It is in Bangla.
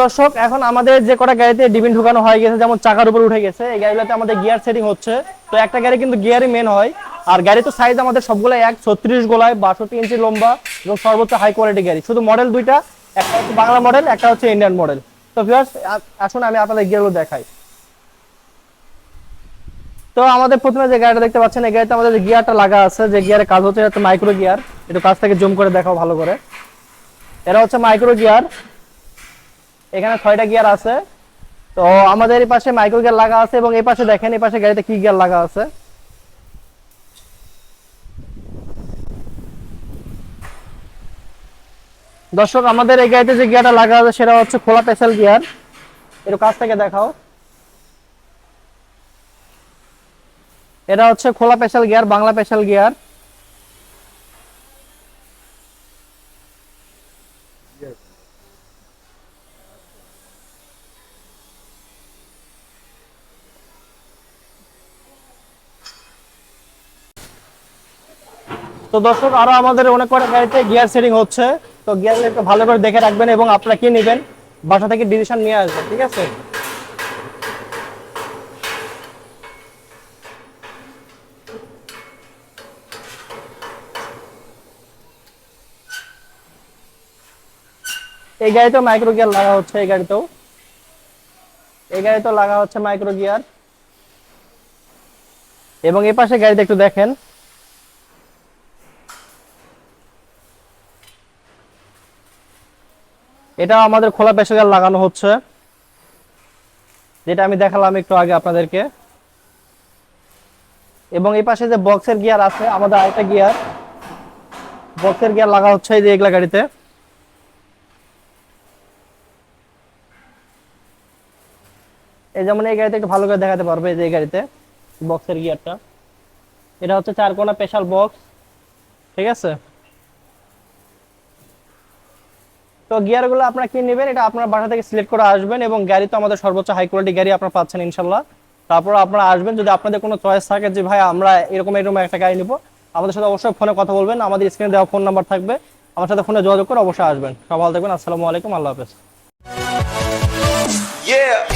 দর্শক, এখন আমাদের যে কটা গাড়িতে ডিবিন ঢুকানো হয়ে গেছে, যেমন চাকার উপর উঠে গেছে, এই গাড়িগুলোতে আমাদের গিয়ার সেটিং হচ্ছে। তো একটা গাড়ি কিন্তু গিয়ারই মেন হয়। আর গাড়ি তো সাইজ আমাদের সবগুলো এক, ছত্রিশ গোলায়, বাষট্টি ইঞ্চি লম্বা এবং সর্বোচ্চ হাই কোয়ালিটি গাড়ি। শুধু মডেল দুইটা, একটা হচ্ছে বাংলা মডেল একটা হচ্ছে ইন্ডিয়ান মডেল তো ভিউয়ার্স আসুন আমি আপনাদের গিয়ারগুলো দেখাই। তো আমাদের প্রথমে যে গাড়িটা দেখতে পাচ্ছেন, এই গাড়িতে আমাদের গিয়ারটা লাগা আছে, যে গিয়ারের কাজ হচ্ছে মাইক্রো গিয়ার একটু কাছ থেকে জুম করে দেখাও ভালো করে। এটা হচ্ছে মাইক্রো গিয়ার এখানে ছয়টা গিয়ার আছে। তো আমাদের এই পাশে মাইক্রো গিয়ার লাগা আছে এবং এই পাশে দেখেন, এই পাশে গাড়িতে কি গিয়ার লাগা আছে। দর্শক, আমাদের এই গাড়িতে যে গিয়ারটা লাগা আছে সেটা হচ্ছে খোলা স্পেশাল গিয়ার। একটু কাছ থেকে দেখাও। এটা হচ্ছে খোলা special gear, Bangla special gear. তো দর্শক, আরও আমাদের অনেক কটা গাড়িতে গিয়ার সেটিং হচ্ছে। তো গিয়ার একটু ভালো করে দেখে রাখবেন এবং আপনারা কি নেবেন। বাসা থেকে ডিসিশন নিয়ে আসবেন, ঠিক আছে? এই গাড়িতেও মাইক্রো গিয়ার লাগা হচ্ছে, এই গাড়িতেও। এই গাড়িতেও লাগা হচ্ছে মাইক্রো গিয়ার এবং এই পাশে গাড়িতে একটু দেখেন। এটা আমাদের খোলা পেশাগার লাগানো হচ্ছে। যেটা আমি দেখালাম একটু আগে আপনাদেরকে। এবং এই পাশে যে বক্সের গিয়ার আছে, আমাদের আরেকটা গিয়ার। বক্সের গিয়ার লাগা হচ্ছে এই যে এগুলা গাড়িতে। এই যেমন এই গাড়িতে একটু ভালো করে দেখাতে পারবে এই যে এই গাড়িতে, বক্সের গিয়ারটা। এটা হচ্ছে চার কোনা স্পেশাল বক্স ঠিক আছে? তো গিয়ারগুলো আপনারা কি নেবেন, এটা আপনার বাসা থেকে সিলেক্ট করে আসবেন এবং গাড়ি তো আমাদের সর্বোচ্চ হাই কোয়ালিটি গাড়ি আপনার পাচ্ছেন ইনশাল্লাহ। তারপর আপনারা আসবেন, যদি আপনাদের কোনো চয়েস থাকে যে ভাই আমরা এরকম এরকম একটা গাড়ি নিব, আমাদের সাথে অবশ্যই ফোনে কথা বলবেন, আমাদের স্ক্রিনে দেওয়া ফোন নাম্বার থাকবে, আমার সাথে ফোনে যোগাযোগ করে অবশ্যই আসবেন। সব ভালো থাকবেন, আসসালামু আলাইকুম, আল্লাহ হাফেজ। Yeah.